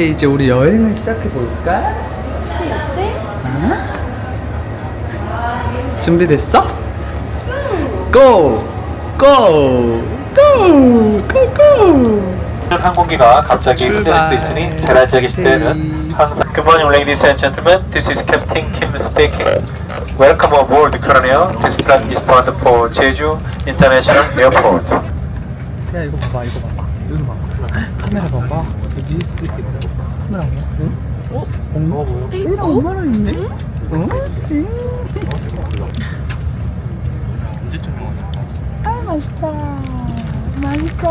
태희 이제 우리 여행을 시작해 볼까? 어때? 준비됐어? 고! 고! 고! 고! 고! 항공기가 갑자기. 흔들릴 수 있으니 잘 앉아 계실 때는 항상 Good morning ladies and gentlemen, this is Captain Kim speaking. Welcome aboard Korean. This flight is bound for Jeju International Airport. 야 이거 봐봐 이거 봐봐 이거 봐봐 카메라 봐봐 여기 카메라 봐봐 응? 어? 엄마 보여? 어? 엄마랑 있네? 응? 언제쯤 영화냐? 아 맛있다. 맛있다.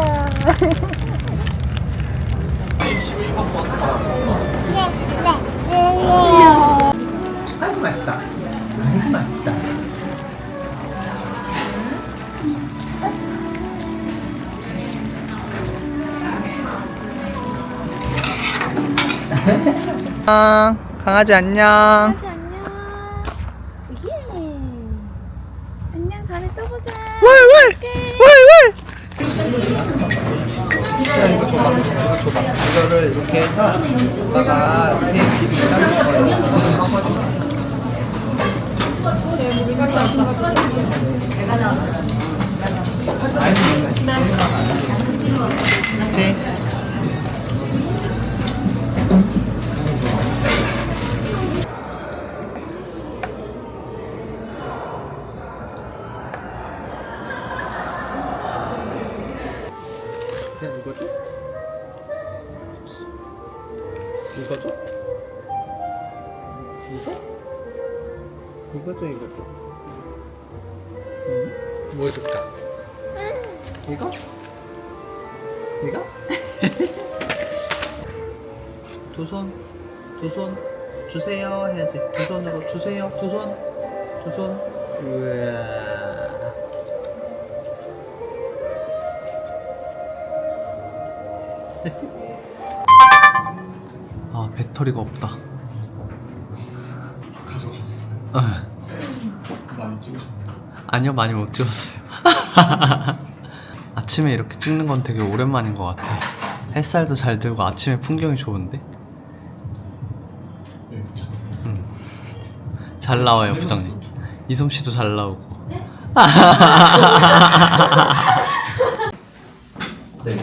아이고 맛있다 아이고 맛있다 안녕 강아지 안녕 강아지 안녕. 예. 안녕 다음에 또 보자. 이거 줘봐 이거 줘봐 이거를 이렇게 해서 오빠가 이렇게 집이 따는 거예요 이거죠? 이거? 이거죠 이거죠? 음? 뭐 해줄까? 이거? 이거? 두 손, 두 손, 주세요 해야지. 두 손으로 주세요. 두 손, 두 손. 우와. 아 배터리가 없다. 가져오셨어요? 많이 찍으셨나요? 아니요 많이 못 찍었어요. 아침에 이렇게 찍는 건 되게 오랜만인 것 같아. 햇살도 잘 들고 아침에 풍경이 좋은데. 음. 잘 나와요 부장님. 이솜 씨도 잘 나오고.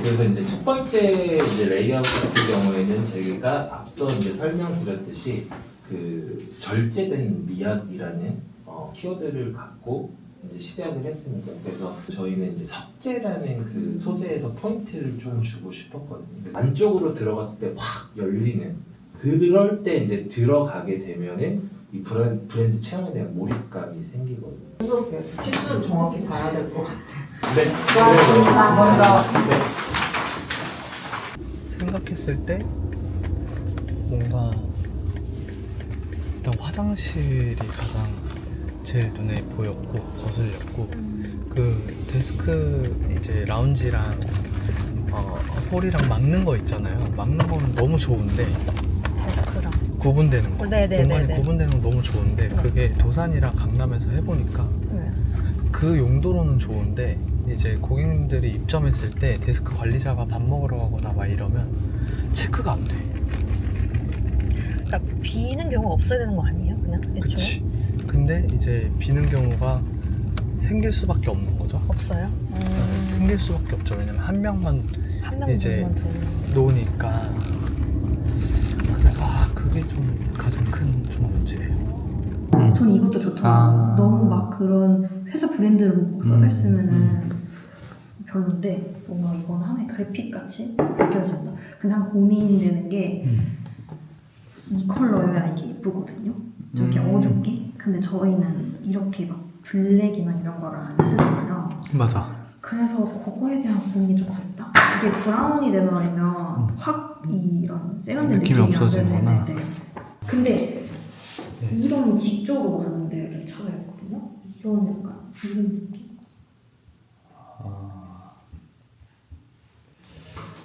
네, 그래서 이제 첫 번째 이제 레이아웃 같은 경우에는 저희가 앞서 이제 설명드렸듯이 그 절제된 미학이라는 어, 키워드를 갖고 이제 시작을 했습니다. 그래서 저희는 이제 석재라는 그 소재에서 포인트를 좀 주고 싶었거든요. 안쪽으로 들어갔을 때 확 열리는 그럴 때 이제 들어가게 되면은 이 브랜드, 브랜드 체험에 대한 몰입감이 생기거든요. 치수는 정확히 봐야 될 것 같아요. 네, 감사합니다. 네. 생각했을 때 뭔가 일단 화장실이 가장 제 눈에 보였고 거슬렸고 그 데스크 이제 라운지랑 어, 홀이랑 막는 거 있잖아요. 막는 건 너무 좋은데 데스크랑. 구분되는 거 네네네네. 공간이 구분되는 건 너무 좋은데 그게 도산이랑 강남에서 해보니까 네. 그 용도로는 좋은데 이제 고객님들이 입점했을 때 데스크 관리자가 밥 먹으러 가거나 막 이러면 체크가 안 돼. 그러니까 비는 경우가 없어야 되는 거 아니에요? 그냥 애초에? 그치. 근데 이제 비는 경우가 생길 수밖에 없는 거죠. 없어요? 음, 생길 수밖에 없죠. 왜냐면 한 명만 한 이제 두는. 놓으니까. 그래서 아 그게 좀 가장 큰 좀 문제예요. 전 이것도 좋더라고요. 아. 너무 막 그런 회사 브랜드로 막 써져 음, 있으면은 별론데 뭔가 이건 하나의 그래픽 같이 느껴진다. 한 고민되는 게이 음. 컬러여야 이게 예쁘거든요. 좀 이렇게 음. 어둡게. 근데 저희는 이렇게 막 블랙이나 이런 거를 안 쓰거든요. 맞아. 그래서 그거에 대한 고민이 좀 어렵다. 이게 브라운이 되버리면 확 이런 세련된 음. 느낌이 느낌이 안 없어지는구나. 드는데 근데 네. 이런 직조로 하는 데를 찾아야 되거든요. 이런 약간 이런 느낌.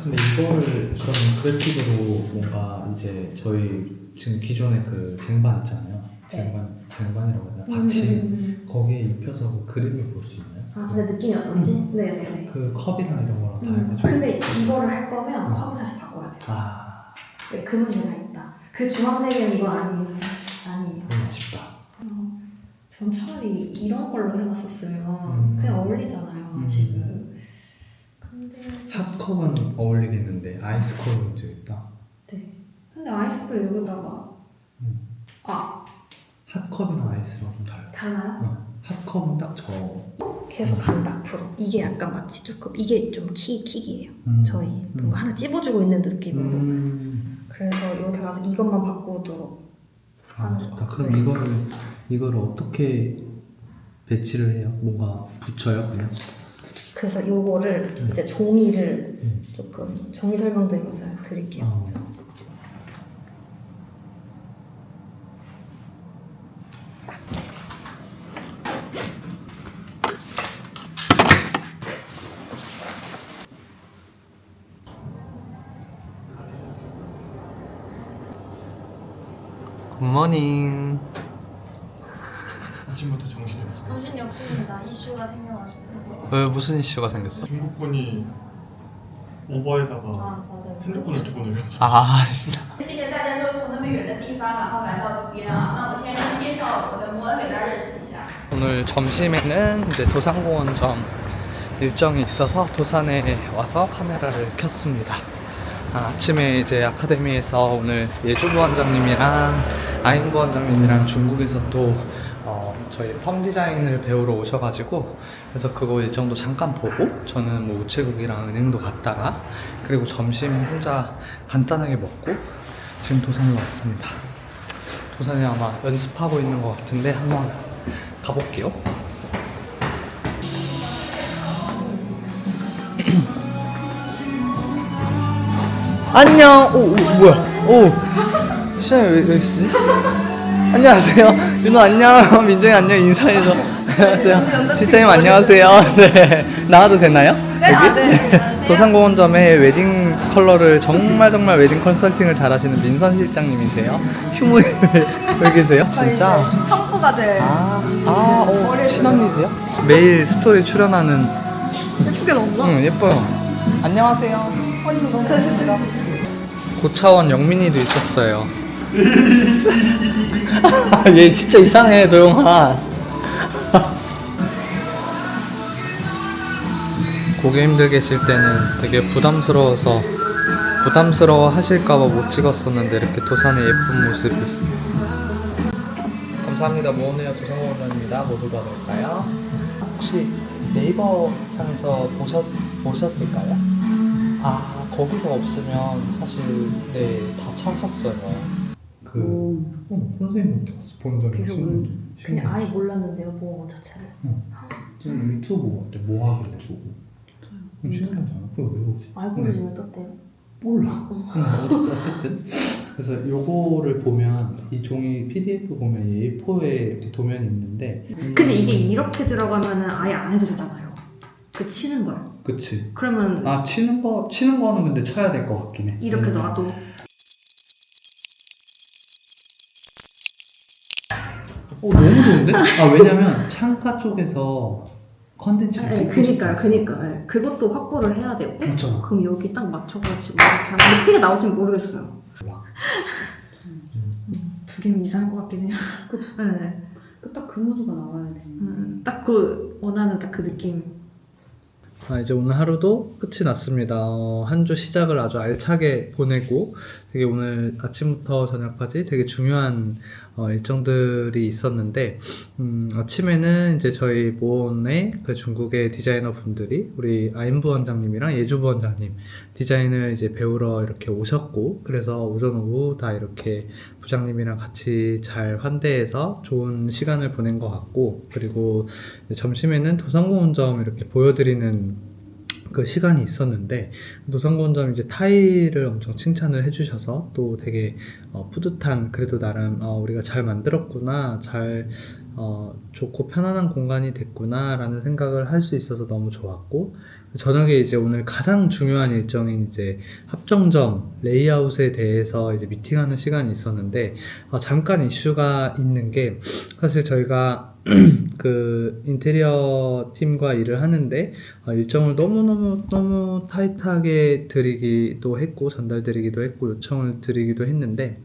근데 이거를 그럼 그래픽으로 뭔가 이제 저희 지금 기존에 그 쟁반 있잖아요. 쟁반 쟁반이라고 되나? 받침 음. 거기에 입혀서 그 그림을 볼 수 있나요? 아 근데 느낌이 어떤지? 네네네. 그 컵이랑 이런 거랑 다 음. 해가지고 근데 이거를 할 거면 음. 컵을 사실 바꿔야 돼요. 아왜그 문제가 있다. 그 주황색은 이거 아니 아니에요. 너무 아쉽다. 전 차라리 이런 걸로 해놨었으면 음. 그냥 어울리잖아요 음. 지금. 핫컵은 어울리겠는데 아이스컵은 문제 있다. 네. 근데 아이스도 여기다가 음. 아 핫컵이랑 아이스랑 좀 달라. 달라요? 어, 핫컵은 딱 저. 계속 간다 앞으로. 이게 약간 마치 조금 이게 좀 키 킥이에요. 음. 저희 뭔가 하나 찝어주고 있는 느낌으로. 음. 그래서 이렇게 가서 이것만 바꾸도록. 아 좋다. 그럼 이거를 이거를 어떻게 배치를 해요? 뭔가 붙여요 그냥? 그래서 요거를 음. 이제 종이를 음. 조금 종이 설명드리면서 드릴게요. 어. 굿모닝. 아침부터 정신이 없어요. 정신이 없습니다. 이슈가 생겨가지고. 왜 무슨 이슈가 생겼어? 중국군이 오버에다가 아 맞아요. 핸드폰을 두고 내려서 아 진짜. 谢谢大家都从那么远的地方，然后来到这边啊。那我现在先介绍我的摩恩给大家认识一下。 오늘 점심에는 이제 도산공원점 일정이 있어서 도산에 와서 카메라를 켰습니다. 아, 아침에 이제 아카데미에서 오늘 예주부 원장님이랑 아인부 원장님이랑 중국에서 또 어, 저희 펌 디자인을 배우러 오셔가지고 그래서 그거 일정도 잠깐 보고 저는 뭐 우체국이랑 은행도 갔다가 그리고 점심 혼자 간단하게 먹고 지금 도산에 왔습니다. 도산에 아마 연습하고 있는 것 같은데 한번 가볼게요. 안녕. 오, 오 뭐야? 오. 시장이 왜 여기 있지? 안녕하세요. 윤호 안녕. 민정이 안녕 인사해줘. 안녕하세요. 실장님 안녕하세요. 네. 나와도 되나요? 네. 여기? 도산공원점의 웨딩 컬러를 정말 정말 웨딩 컨설팅을 잘하시는 민선 실장님이세요. 휴무일 왜 계세요? 진짜? 형부가들 아, 아, 어, 친언니세요? 매일 스토리 출연하는. 예쁘게 넣었나? 응, 예뻐요. 안녕하세요. 고차원 영민이도 있었어요. 얘 진짜 이상해, 도영아. 고개 힘들 계실 때는 되게 부담스러워서 부담스러워 하실까봐 못 찍었었는데 이렇게 도산의 예쁜 모습이 감사합니다. 모은웨어 조성원장입니다. 모두 받을까요? 혹시 네이버 상에서 보셨, 보셨을까요? 아, 거기서 없으면 사실 네, 다 찾았어요. 그 어, 본 적이 그래서 있어. 오늘 그냥. 아예 몰랐는데요 보호 자체를. 그냥 유튜브 보고 왔대 뭐 하길래 보고 좀 신기하잖아 그거 왜 보지? 알고리즘에 떴대요. 몰라 응, 어쨌든, 어쨌든 그래서 요거를 보면 이 종이 PDF 보면 A4에 도면이 있는데 근데 이게 이렇게 들어가면은 아예 안 해도 되잖아요. 그 치는 걸. 그치 그러면 아 치는 거 치는 거는 근데 쳐야 될 것 같긴 해 이렇게 음. 놔도 어 너무 좋은데? 아 왜냐면 창가 쪽에서 컨텐츠를 네, 찍고 그니까요, 싶었어. 그니까 네. 그것도 확보를 해야 되고. 맞잖아. 그럼 여기 딱 맞춰가지고 이렇게 하면 크게 나올지는 모르겠어요. 몰라. 두 개면 이상할 것 같긴 해요. 그쵸. 네, 그딱 그 나와야 돼. 음, 딱 그 원하는 딱 그 느낌. 아, 이제 오늘 하루도 끝이 났습니다. 어, 한주 시작을 아주 알차게 보내고 되게 오늘 아침부터 저녁까지 되게 중요한 어, 일정들이 있었는데 음, 아침에는 이제 저희 모원의 그 중국의 디자이너 분들이 우리 아인부 원장님이랑 예주 부 원장님 디자인을 이제 배우러 이렇게 오셨고 그래서 오전 오후 다 이렇게 부장님이랑 같이 잘 환대해서 좋은 시간을 보낸 것 같고 그리고 점심에는 도산공원점 이렇게 보여드리는 그 시간이 있었는데 도산공원점 이제 타일을 엄청 칭찬을 해주셔서 또 되게 어, 뿌듯한 그래도 나름 어, 우리가 잘 만들었구나 잘 어, 좋고 편안한 공간이 됐구나라는 생각을 할 수 있어서 너무 좋았고 저녁에 이제 오늘 가장 중요한 일정인 이제 합정점 레이아웃에 대해서 이제 미팅하는 시간이 있었는데 어, 잠깐 이슈가 있는 게 사실 저희가 그 인테리어 팀과 일을 하는데 어, 일정을 너무너무 너무 타이트하게 드리기도 했고 전달드리기도 했고 요청을 드리기도 했는데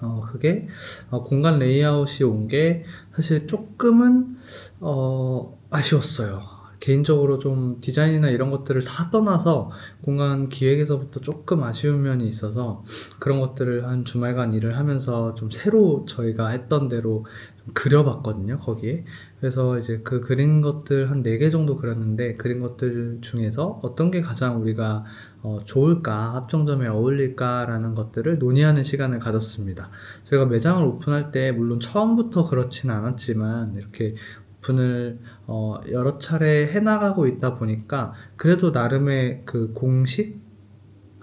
어, 그게 어, 공간 레이아웃이 온 게 사실 조금은 어, 아쉬웠어요. 개인적으로 좀 디자인이나 이런 것들을 다 떠나서 공간 기획에서부터 조금 아쉬운 면이 있어서 그런 것들을 한 주말간 일을 하면서 좀 새로 저희가 했던 대로 좀 그려봤거든요, 거기에. 그래서 이제 그 그린 것들 한 4개 정도 그렸는데 그린 것들 중에서 어떤 게 가장 우리가 어, 좋을까, 합정점에 어울릴까라는 것들을 논의하는 시간을 가졌습니다. 저희가 매장을 오픈할 때 물론 처음부터 그렇지는 않았지만 이렇게 오픈을 어, 여러 차례 해나가고 있다 보니까 그래도 나름의 그 공식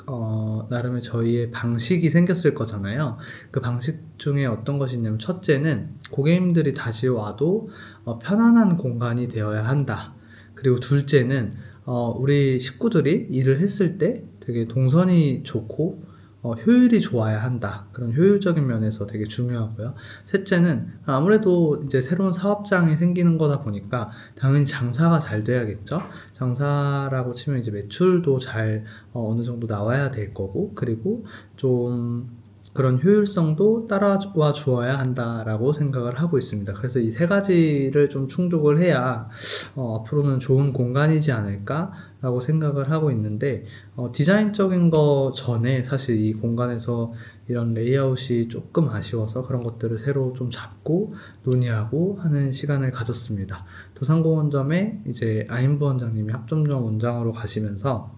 어, 나름의 저희의 방식이 생겼을 거잖아요. 그 방식 중에 어떤 것이 있냐면 첫째는 고객님들이 다시 와도 어, 편안한 공간이 되어야 한다. 그리고 둘째는 어, 우리 식구들이 일을 했을 때 되게 동선이 좋고 어, 효율이 좋아야 한다. 그런 효율적인 면에서 되게 중요하고요. 셋째는 아무래도 이제 새로운 사업장이 생기는 거다 보니까 당연히 장사가 잘 돼야겠죠. 장사라고 치면 이제 매출도 잘 어, 어느 정도 나와야 될 거고, 그리고 좀 그런 효율성도 따라와 주어야 한다라고 생각을 하고 있습니다. 그래서 이 세 가지를 좀 충족을 해야 어, 앞으로는 좋은 공간이지 않을까라고 생각을 하고 있는데 어, 디자인적인 거 전에 사실 이 공간에서 이런 레이아웃이 조금 아쉬워서 그런 것들을 새로 좀 잡고 논의하고 하는 시간을 가졌습니다. 도산공원점에 이제 아임부 원장님이 합점점 원장으로 가시면서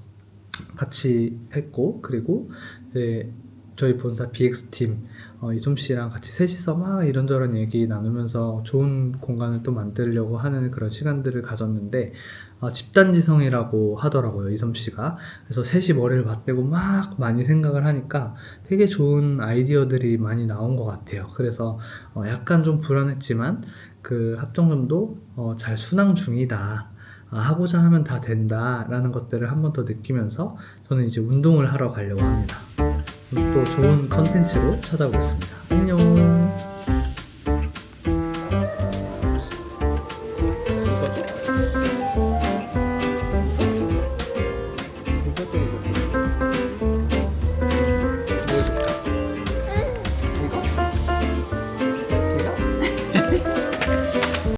같이 했고 그리고 이제 저희 본사 BX팀 어, 이솜 씨랑 같이 셋이서 막 이런저런 얘기 나누면서 좋은 공간을 또 만들려고 하는 그런 시간들을 가졌는데 어, 집단지성이라고 하더라고요 이솜 씨가 그래서 셋이 머리를 맞대고 막 많이 생각을 하니까 되게 좋은 아이디어들이 많이 나온 것 같아요 그래서 어, 약간 좀 불안했지만 그 합정점도 어, 잘 순항 중이다 아, 하고자 하면 다 된다라는 것들을 한 번 더 느끼면서 저는 이제 운동을 하러 가려고 합니다. 또 좋은 컨텐츠로 찾아오겠습니다. 안녕.